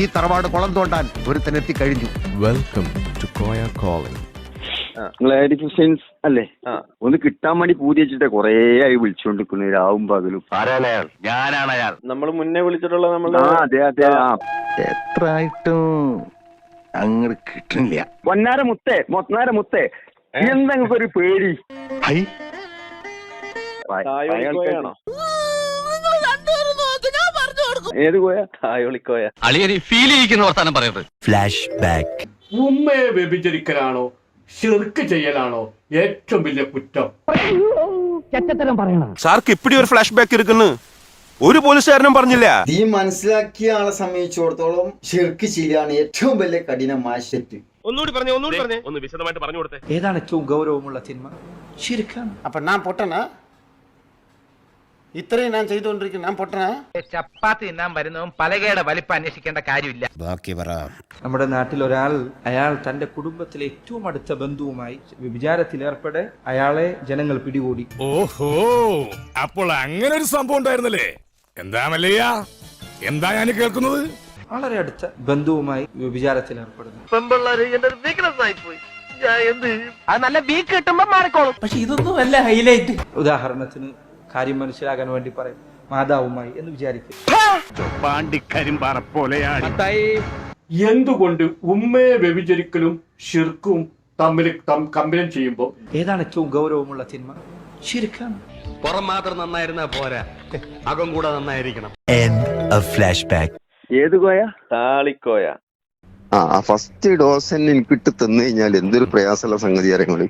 ഈ തറവാട് കുളം തോണ്ടാൻ ഒരുത്തനെത്തി കഴിഞ്ഞു. Welcome to Koya calling Hussain's അല്ലേ? ഒന്ന് കിട്ടാൻ വേണ്ടി പൂതി വെച്ചിട്ട് കൊറേ ആയി വിളിച്ചോണ്ടിരിക്കുന്നു രാവും പകലും. ആരാലയാൾ ഞാനാണ് അയാൾ. നമ്മൾ മുന്നേ വിളിച്ചിട്ടുള്ള നമ്മൾ ആ അതെ അതെ ആ. എത്ര ആയിട്ടും അങ്ങനെ കിട്ടുന്നില്ല. പൊന്നാര മുത്തേ മൊത്തനാര മുത്തേ. എന്താ ഒരു പേടി. ഏത് കോയ? തായോളിക്കോയ അളിയനെ ഫീൽ ചെയ്യിക്കുന്ന വർത്താനം പറയരുത്. ഫ്ലാഷ് ബാക്ക് ഉമ്മയെ വ്യഭിചരിക്കലാണോ? ഷിർക്ക് ചെയ്യലാണോ? ഏറ്റവും വലിയ കുറ്റം. ചെറ്റത്തരം പറയണം. സാർക്ക് ഇപ്പിടി ഒരു ഫ്ലാഷ് ബാക്ക് ഇരിക്കുന്നു. ഒരു പോലീസുകാരനും പറഞ്ഞില്ല. നീ മനസ്സിലാക്കിയ ആളെ സംബന്ധിച്ചിടത്തോളം ഷിർക്ക് ചെയ്യാണ് ഏറ്റവും വലിയ കഠിനമായ തെറ്റ്. ഒന്നുകൂടി പറഞ്ഞു ഒന്നുകൂടി പറഞ്ഞു. ഒന്ന് വിശദമായിട്ട് പറഞ്ഞു കൊടുത്തേ. ഏതാണ് ഏറ്റവും ഗൗരവമുള്ള സിനിമ? ശരിക്കാണ് അപ്പൊ ഞാൻ പൊട്ടനാ? ഇത്രയും ഞാൻ ചെയ്തുകൊണ്ടിരിക്കുന്നു. ഞാൻ പൊട്ടനാ? ചപ്പാത്തി തിന്നാൻ വരുന്നതും പലകയുടെ വലിപ്പം അന്വേഷിക്കേണ്ട കാര്യമില്ല. ബാക്കി പറ. നമ്മുടെ നാട്ടിൽ ഒരാൾ അയാൾ തന്റെ കുടുംബത്തിലെ ഏറ്റവും അടുത്ത ബന്ധുവുമായി വിചാരത്തിൽ ഏർപ്പെടെ അയാളെ ജനങ്ങൾ പിടികൂടി. ഓഹോ അപ്പോൾ അങ്ങനെ ഒരു സംഭവം ഉണ്ടായിരുന്നല്ലേ? എന്താ മല്ലയ്യ? എന്താ ഞാൻ കേൾക്കുന്നത്? വളരെ അടുത്ത ബന്ധുവുമായി വിചാരത്തിൽ ഏർപ്പെടുന്നു. അത് നല്ല വീക്ക് കിട്ടുമ്പോ മാറിക്കോളും. പക്ഷെ ഇതൊന്നും അല്ല ഹൈലൈറ്റ് ഉദാഹരണത്തിന് കാര്യം മനസ്സിലാകാൻ വേണ്ടി പറയും. മാതാവുമായി എന്ന് വിചാരിക്കും. എന്തുകൊണ്ട് ഉമ്മയെ വ്യഭിചരിക്കലും ഷിർക്കും തമ്മിൽ കമ്പനം ചെയ്യുമ്പോൾ? ഏതാണ് ഏറ്റവും ഗൗരവമുള്ള തിന്മ? ശരിക്കാണ് പുറം മാത്രം നന്നായിരുന്ന പോരാ. അകം കൂടെ നന്നായിരിക്കണം. ഏത് കോയ? താളിക്കോയ. ആ ഫസ്റ്റ് ഡോസ് തന്നെ എനിക്ക് ഇട്ട് തന്നു കഴിഞ്ഞാൽ എന്തൊരു പ്രയാസമുള്ള സംഗതി അറിയങ്ങളിൽ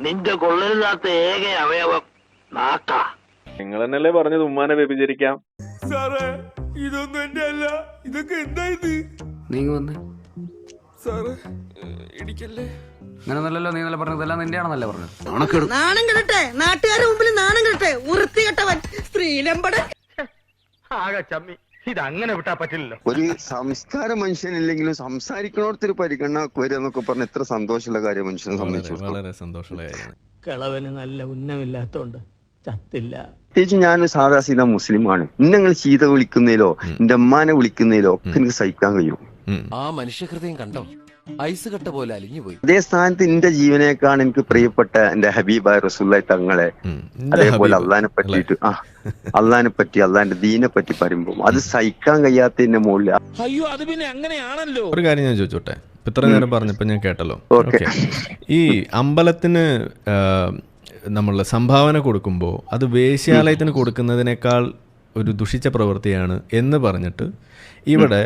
നിന്റെ കൊള്ളരുതാത്ത ഏക അവയവം നിങ്ങൾ തന്നെയല്ലേ പറഞ്ഞത് ഉമ്മാനെ വ്യഭിചരിക്കാം? സാറേ ഇതൊന്നും എന്റെ അല്ല ഇതൊക്കെ എന്താ ഇത്? നീങ്ങ വന്ന്. സാറേ ഇടിക്കല്ലേ? നീ നല്ല പറഞ്ഞത്. നാണം കിടട്ടെ. നാട്ടുകാരുടെ മുമ്പിൽ നാണം കിടട്ടെ. ആകെ ചമ്മി. ഇത് അങ്ങനെ വിട്ടാ പറ്റില്ലല്ലോ. ഒരു സംസ്കാര മനുഷ്യനില്ലെങ്കിലും സംസാരിക്കണോടത്തൊരു പരിഗണന വരിക എന്നൊക്കെ പറഞ്ഞ എത്ര സന്തോഷമുള്ള കാര്യം മനുഷ്യനെ സംബന്ധിച്ചു വളരെ സന്തോഷമുള്ള കാര്യമാണ്. കിളവന് നല്ല ഉന്നമില്ലാത്തോണ്ട് ചത്തില്ല. പ്രത്യേകിച്ച് ഞാൻ സാധാ സീത മുസ്ലിമാണ്. നിങ്ങൾ സീത വിളിക്കുന്നതിലോ എന്റെ അമ്മാനെ വിളിക്കുന്നതിലോ ഒക്കെ എനിക്ക് സഹിക്കാൻ കഴിയും. ആ മനുഷ്യഹൃദയം കണ്ടോ? ഐസ് കട്ട പോലെ അലിഞ്ഞുപോയി. അതേ സ്ഥാനത്ത് എന്റെ ജീവനേക്കാണ് എനിക്ക് പ്രിയപ്പെട്ട എന്റെ ഹബീബായ റസൂല്ലായി തങ്ങളെ അതേപോലെ ഹബീബ്, അള്ളഹാനെ പറ്റിയിട്ട് ആ അള്ളഹാനെ പറ്റി അള്ളഹാന്റെ ദീനെ പറ്റി പറയുമ്പോൾ അത് സഹിക്കാൻ കഴിയാത്തതിന്റെ മുകളിൽ അയ്യോ അത് പിന്നെ അങ്ങനെയാണല്ലോ. ഒരു കാര്യം ഞാൻ ചോദിച്ചോട്ടെ? ഇത്ര നേരം പറഞ്ഞപ്പോ ഞാൻ കേട്ടല്ലോ. ഈ അമ്പലത്തിന് നമ്മൾ സംഭാവന കൊടുക്കുമ്പോൾ അത് വേശ്യാലയത്തിന് കൊടുക്കുന്നതിനേക്കാൾ ഒരു ദുഷിച്ച പ്രവൃത്തിയാണ് എന്ന് പറഞ്ഞിട്ട് ഇവിടെ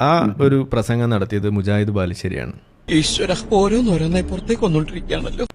ആ ഒരു പ്രസംഗം നടത്തിയത് മുജാഹിദ് ബാലിശ്ശേരിയാണ്.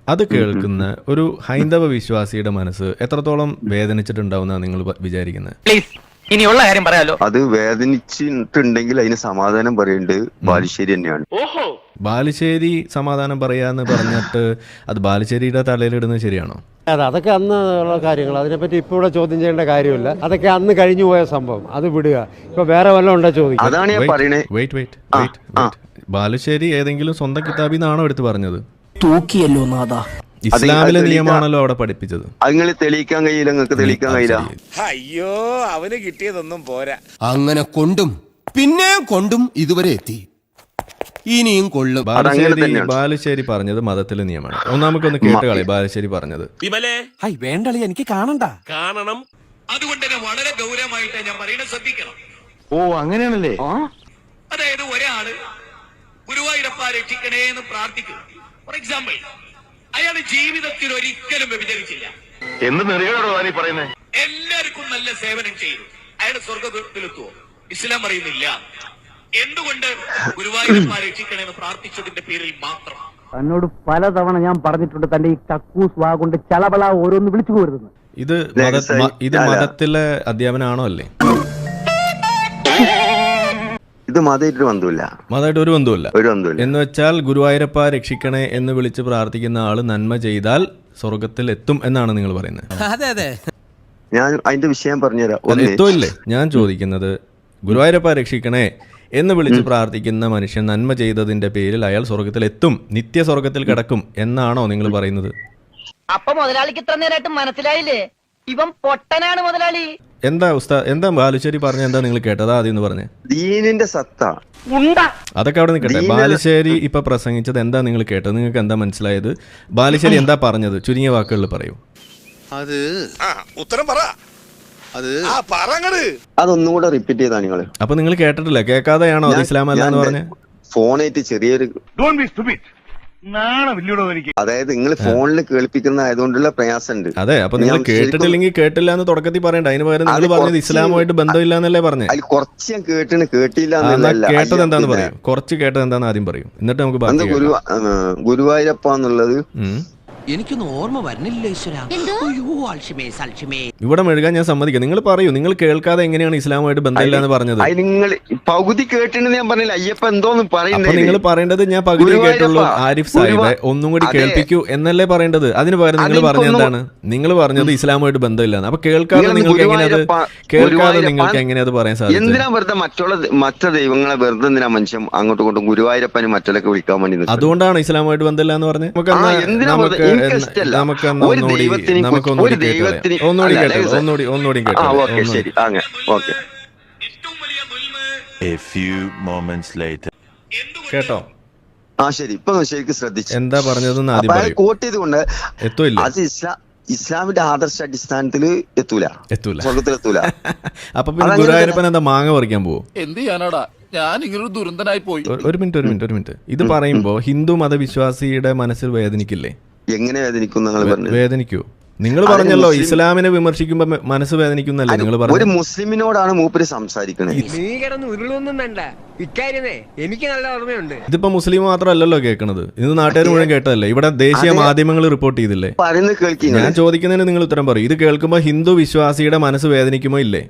അത് കേൾക്കുന്ന ഒരു ഹൈന്ദവ വിശ്വാസിയുടെ മനസ്സ് എത്രത്തോളം വേദനിച്ചിട്ടുണ്ടാവുന്ന നിങ്ങൾ വിചാരിക്കുന്നത് പ്ലീസ് ഇനിയുള്ള കാര്യം പറയാലോ. അത് വേദനിച്ചിട്ടുണ്ടെങ്കിൽ അതിന് സമാധാനം പറയണ്ട്. ബാലുശ്ശേരി തന്നെയാണ്. ഓഹോ. ബാലുശ്ശേരി സമാധാനം പറയാന്ന് പറഞ്ഞിട്ട് അത് ബാലുശ്ശേരിയുടെ തലയിലിടുന്നത് ശരിയാണോ? അതെ അതൊക്കെ അന്ന് ഉള്ള കാര്യങ്ങൾ. അതിനെപ്പറ്റി ഇപ്പോൾ ഇവിടെ ചോദ്യം ചെയ്യേണ്ട കാര്യമില്ല. അതൊക്കെ അന്ന് കഴിഞ്ഞു പോയ സംഭവം. അത് വിടുക. ഇപ്പൊ വേറെ വല്ലതും ഉണ്ടോ ചോദിക്കും അതാണ് ഞാൻ പറയണേ. Wait wait. ബാലുശ്ശേരി ഏതെങ്കിലും സ്വന്തം കിതാബിന്നാണോ എടുത്ത് പറഞ്ഞത്? തൂക്കിയല്ലോ നാദാ ഇസ്ലാമിലെ അത് നിയമമാണല്ലോ അവിടെ പഠിപ്പിച്ചത്. അങ്ങനെ തെളിയിക്കാൻ കഴിയില്ല നിങ്ങൾക്ക് തെളിയിക്കാൻ കഴിയില്ല. അയ്യോ അവന് കിട്ടിയതൊന്നും പോരാ. അങ്ങനെ കൊണ്ടും പിന്നെയും കൊണ്ടും ഇതുവരെ എത്തി. ഇനിയും കൊള്ളും. ബാലുശ്ശേരി. ബാലുശ്ശേരി പറഞ്ഞത് മതത്തിലെ നിയമമാണ്. ഒന്നാമക്കൊന്ന് കേട്ട് കളി ബാലുശ്ശേരി പറഞ്ഞത്. വിമലേ. ഹൈ വേണ്ടളി എനിക്ക് കാണണ്ട. കാണണം. അതുകൊണ്ട് തന്നെ വളരെ ഗൗരവമായിട്ട് ഞാൻ പറയുന്നത് ശ്രദ്ധിക്കണം. ഓ അങ്ങനെയാണല്ലേ? അതായത് ഒരാൾ ഗുരുവായൂരപ്പ രക്ഷിക്കണേ എന്ന് പ്രാർത്ഥിക്കുന്നു. ഫോർ എക്സാമ്പിൾ അയാൾ ജീവിതത്തിൽ ഒരിക്കലും വ്യഭിചരിച്ചില്ല. എന്ത് നെറികളോടോ നീ പറയുന്നത് എല്ലാവർക്കും നല്ല സേവനം ചെയ്തു. അയാൾ സ്വർഗത്തിലെത്തുവോ ഇസ്ലാം അറിയുന്നില്ല. എന്തുകൊണ്ട് ഗുരുവായൂരപ്പ രക്ഷിക്കണമെന്ന് പ്രാർത്ഥിച്ചതിന്റെ പേരിൽ മാത്രം? തന്നോട് പലതവണ ഞാൻ പറഞ്ഞിട്ടുണ്ട് തന്റെ ഈ കക്കൂസ് വാ കൊണ്ട് ചളബള ഓരോന്ന് വിളിച്ചു പോരുതെന്ന്. ഇത് മത- മ- ഇത് മതത്തിലെ അധ്യാപനമാണോ അല്ലേ? ഇത് മതമായിട്ട് ബന്ധമില്ല മതമായിട്ട് ഒരു ബന്ധമില്ല ഒരു ബന്ധമില്ല എന്ന് വെച്ചാൽ ഗുരുവായൂരപ്പ രക്ഷിക്കണേ എന്ന് വിളിച്ച് പ്രാർത്ഥിക്കുന്ന ആൾ നന്മ ചെയ്താൽ സ്വർഗത്തിൽ എത്തും എന്നാണ് നിങ്ങൾ പറയുന്നത്. അതെ അതെ. ഞാൻ അതിന്റെ വിഷയം പറഞ്ഞുതരാം. എത്തുമില്ലേ ഞാൻ ചോദിക്കുന്നത് ഗുരുവായൂരപ്പ രക്ഷിക്കണേ എന്ന് വിളിച്ച് പ്രാർത്ഥിക്കുന്ന മനുഷ്യൻ നന്മ ചെയ്തതിന്റെ പേരിൽ അയാൾ സ്വർഗത്തിൽ എത്തും നിത്യ സ്വർഗത്തിൽ കിടക്കും എന്നാണോ നിങ്ങൾ പറയുന്നത്? അപ്പൊ മുതലാളിക്ക് ഇത്ര നേരമായിട്ട് മനസ്സിലായില്ലേ? ഇവൻ പൊട്ടനാണ് മുതലാളി. എന്താ ഉസ്താ എന്താ ബാലുശ്ശേരി പറഞ്ഞ എന്താ നിങ്ങൾ കേട്ടത് ആദ്യം എന്ന് പറഞ്ഞേ? ദീനിന്റെ സത്ത. അതൊക്കെ അവിടെ നിൽക്കട്ടെ ബാലുശ്ശേരി ഇപ്പൊ പ്രസംഗിച്ചത് എന്താ നിങ്ങൾ കേട്ടത്? നിങ്ങൾക്ക് എന്താ മനസ്സിലായത്? ബാലുശ്ശേരി എന്താ പറഞ്ഞത്? ചുരുങ്ങിയ വാക്കുകളിൽ പറയൂ. അത് ഉത്തരം പറ. അത് ആ പറങ്ങട്. അതൊന്നും കൂടെ റിപ്പീറ്റ് ചെയ്താ നിങ്ങൾ. അപ്പൊ നിങ്ങൾ കേട്ടിട്ടില്ല? കേൾക്കാതെയാണോ ഇസ്ലാം അല്ല എന്ന് പറഞ്ഞ? ഫോണായിട്ട് ചെറിയൊരു അതായത് നിങ്ങൾ ഫോണിൽ കേൾപ്പിക്കുന്ന ആയതുകൊണ്ടുള്ള പ്രയാസമുണ്ട്. അതെ അപ്പൊ നിങ്ങൾ കേട്ടിട്ടില്ലെങ്കിൽ കേട്ടില്ല എന്ന് തുടക്കത്തിൽ പറയണ്ട. അതിന് പകരം നിങ്ങൾ പറഞ്ഞത് ഇസ്ലാമുമായിട്ട് ബന്ധമില്ല എന്നല്ലേ പറഞ്ഞു? അതിൽ കുറച്ച് ഞാൻ കേട്ടിന് കേട്ടില്ല എന്നല്ല. കേട്ടത് എന്താന്ന് പറയും. കുറച്ച് കേട്ടത് എന്താന്ന് ആദ്യം പറയും. എന്നിട്ട് നമുക്ക് ഗുരുവായൂരപ്പ എന്നുള്ളത്. എനിക്കൊന്നും ഓർമ്മ വരുന്നില്ല ഈശ്വര. അയ്യോ അൽഷിമേ ഇവിടെ മെഴുകാൻ ഞാൻ സമ്മതിക്കാം. നിങ്ങൾ പറയൂ നിങ്ങൾ കേൾക്കാതെ എങ്ങനെയാണ് ഇസ്ലാമുമായിട്ട് ബന്ധമില്ല എന്ന് പറഞ്ഞത്? അതിൽ നിങ്ങൾ പകുതി കേട്ടിട്ട് ഞാൻ പറഞ്ഞില്ല. അയ്യപ്പ എന്തോന്ന് പറയുന്നത് നിങ്ങൾ പറയേണ്ടത് ഞാൻ പകുതി കേട്ടുള്ളൂ. ആരിഫ് സാഹിബ് ഒന്നും കൂടി അതെ. കേൾപ്പിക്കൂ എന്നല്ലേ പറയേണ്ടത്? അതിന് പകരം നിങ്ങൾ പറഞ്ഞത് എന്താണ്? നിങ്ങൾ പറഞ്ഞത് ഇസ്ലാമുമായിട്ട് ബന്ധമില്ല അപ്പൊ കേൾക്കാതെ നിങ്ങൾ നിങ്ങൾക്ക് എങ്ങനെ അത് കേൾക്കാതെ നിങ്ങൾക്ക് എങ്ങനെ അത് പറയാൻ സാധിക്കും എന്തിനാ വെറുതെ മറ്റുള്ള മറ്റു ദൈവങ്ങളെ വെറുതെ എന്തിനാ മനുഷ്യൻ അങ്ങോട്ടും ഇങ്ങോട്ടും ഗുരുവായൂരപ്പനും മറ്റൊക്കെ വിളിക്കാൻ വേണ്ടി? അതുകൊണ്ടാണ് ഇസ്ലാമുമായിട്ട് ബന്ധമില്ല എന്ന് പറഞ്ഞത് നമുക്ക് എന്തിനാ നമുക്ക് ഒരു ഒന്നുകൂടി ദൈവത്തിനെ നമുക്ക് ഒന്നുകൂടി ഒരു ദൈവത്തിന്- ഒന്നുകൂടി ഒന്നുകൂടി ഓക്കെ ശരി. അങ്ങനെ ഓക്കെ. കേട്ടോ? ആ ശരി. ഇപ്പൊ ശരിക്കും ശ്രദ്ധിച്ചു. എന്താ പറഞ്ഞതെന്ന് ആദ്യം കോട്ട് ചെയ്തുകൊണ്ട് അത് ഇസ്ലാ ഇസ്ലാമിന്റെ ആദർശ അടിസ്ഥാനത്തിൽ എത്തൂല. എത്തൂല. സ്വർഗത്തിൽ എത്തൂല. അപ്പൊ പിന്നെ ഗുരുവായൂരപ്പൻ എന്താ മാങ്ങ പറിക്കാൻ പോവോ? എന്ത് ചെയ്യാനാടാ? ഞാൻ ഇങ്ങനൊരു ദുരന്തനായി പോയി. ഒരു- ഒരു മിനിറ്റ് ഒരു മിനിറ്റ് ഒരു മിനിറ്റ്. ഇത് പറയുമ്പോ ഹിന്ദു മതവിശ്വാസിയുടെ മനസ്സിൽ വേദനിക്കില്ലേ? എങ്ങനെ വേദനിക്കും നിങ്ങൾ പറഞ്ഞു വേദനിക്കൂ. നിങ്ങൾ പറഞ്ഞല്ലോ ഇസ്ലാമിനെ വിമർശിക്കുമ്പോ മനസ്സ് വേദനിക്കുന്നല്ലേ? നിങ്ങൾ ഒരു പറഞ്ഞു മുസ്ലിമിനോടാണ് മൂപ്പര് സംസാരിക്കുന്നത് എനിക്ക് നല്ല ഓർമ്മയുണ്ട്. ഇതിപ്പോ മുസ്ലിം മാത്രമല്ലല്ലോ കേൾക്കണത് ഇത് നാട്ടുകാർ മുഴുവൻ കേട്ടതല്ലേ? ഇവിടെ ദേശീയ മാധ്യമങ്ങൾ റിപ്പോർട്ട് ചെയ്തില്ലേ? പറയുന്നത് കേൾക്കുക ഞാൻ ചോദിക്കുന്നതിന് നിങ്ങൾ ഉത്തരം പറയും. ഇത് കേൾക്കുമ്പോ ഹിന്ദു വിശ്വാസിയുടെ മനസ്സ് വേദനിക്കുമോ ഇല്ലേ?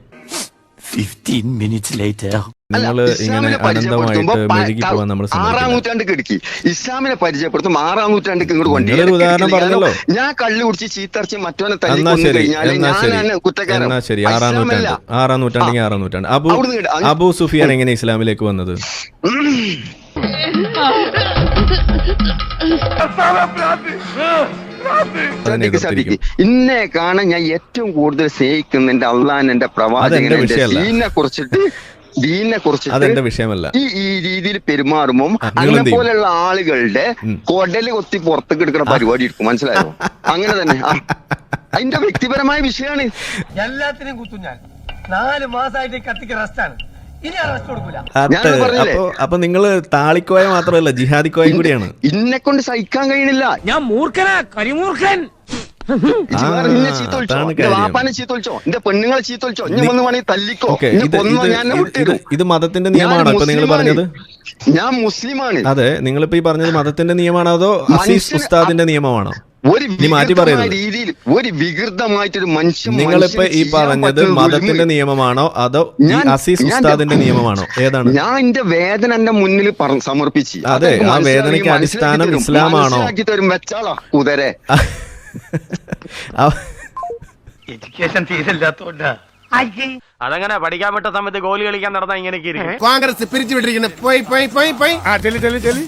നിങ്ങൾ ഇങ്ങനെ അനന്തമായിട്ട് മെഴുകി പോവാൻ നമ്മൾ ആറാം സമ്മതിക്കില്ല നൂറ്റാണ്ട് കിടക്കി ഇസ്ലാമിനെ പരിചയപ്പെടുത്തും ആറാം നൂറ്റാണ്ടിക്ക് ഇങ്ങോട്ട് കൊണ്ടുവരും. ഞാൻ കള്ളു കുടിച്ച് ചീത്തറച്ച് മറ്റവനെ തല്ലി എന്നാ ശരി ആറാം നൂറ്റാണ്ട് ആറാം നൂറ്റാണ്ടെങ്കിൽ ആറാം നൂറ്റാണ്ട്. അബു അബു സുഫിയാൻ എങ്ങനെ ഇസ്ലാമിലേക്ക് വന്നത്? ശ്രദ്ധിക്ക്. ഇന്നെ കാണാൻ ഞാൻ ഏറ്റവും കൂടുതൽ സ്നേഹിക്കുന്ന എന്റെ അള്ളാൻ എന്റെ പ്രവാചകൻ. ദീനെ കുറിച്ചിട്ട് ദീനെ കുറിച്ചിട്ട് അതെന്റെ വിഷയമല്ല. ഈ ഈ രീതിയിൽ പെരുമാറുമ്പോൾ അങ്ങനെ പോലെയുള്ള ആളുകളുടെ. കൊടൽ കൊത്തി പുറത്തേക്ക് എടുക്കുന്ന പരിപാടി എടുക്കും മനസ്സിലായോ? അങ്ങനെ തന്നെ. അതിന്റെ വ്യക്തിപരമായ വിഷയമാണ്. എല്ലാത്തിനെയും കുത്തും ഞാൻ. നാല് മാസമായിട്ട് കത്തിക്ക് റെസ്റ്റാണ് അപ്പൊ അപ്പൊ നിങ്ങൾ താളിക്കോയ മാത്രമല്ല ജിഹാദിക്കോയും കൂടിയാണ് ഇന്നെ കൊണ്ട് സഹിക്കാൻ കഴിയണില്ല ഞാൻ മൂർഖനാ കരിമൂർഖൻ. ഇത് കൊന്നോ ഞാൻ എന്നെ ഇത് മതത്തിന്റെ നിയമമാണോ? ഇപ്പൊ നിങ്ങൾ പറഞ്ഞത്? ഞാൻ മുസ്ലിമാണ്. അതെ നിങ്ങളിപ്പോ ഈ പറഞ്ഞത് മതത്തിന്റെ നിയമമാണോ അതോ അസീസ് ഉസ്താദിന്റെ നിയമമാണോ? ഒരു മാറ്റി രീതിയിൽ ഒരു വികൃതമായിട്ടൊരു മനുഷ്യൻ നിങ്ങളിപ്പോ ഈ പറഞ്ഞത് മതത്തിന്റെ നിയമമാണോ? അതോ അസീസ് ഉസ്താദിന്റെ നിയമമാണോ? ഏതാണ്? ഞാൻ എന്റെ വേദന എന്റെ മുന്നിൽ സമർപ്പിച്ചു. അതെ, ആ വേദനയ്ക്ക് അടിസ്ഥാനം. ഇസ്ലാമാണോ? വെച്ചാളോ കുതിരെ ആ- എഡ്യൂക്കേഷൻ തീരില്ലാത്തോണ്ടാ അതങ്ങനെ? പഠിക്കാൻ പറ്റ സമയത്ത് ഗോലി കളിക്കാൻ നടന്ന ഇങ്ങനെ ഇരിക്കും കോൺഗ്രസ് പിരിച്ചു വിട്ടിരിക്കുന്നു പോയി പോയി പോയി പോയി. ആ ചെല്ലു ചെല്ലു ചെല്ലു.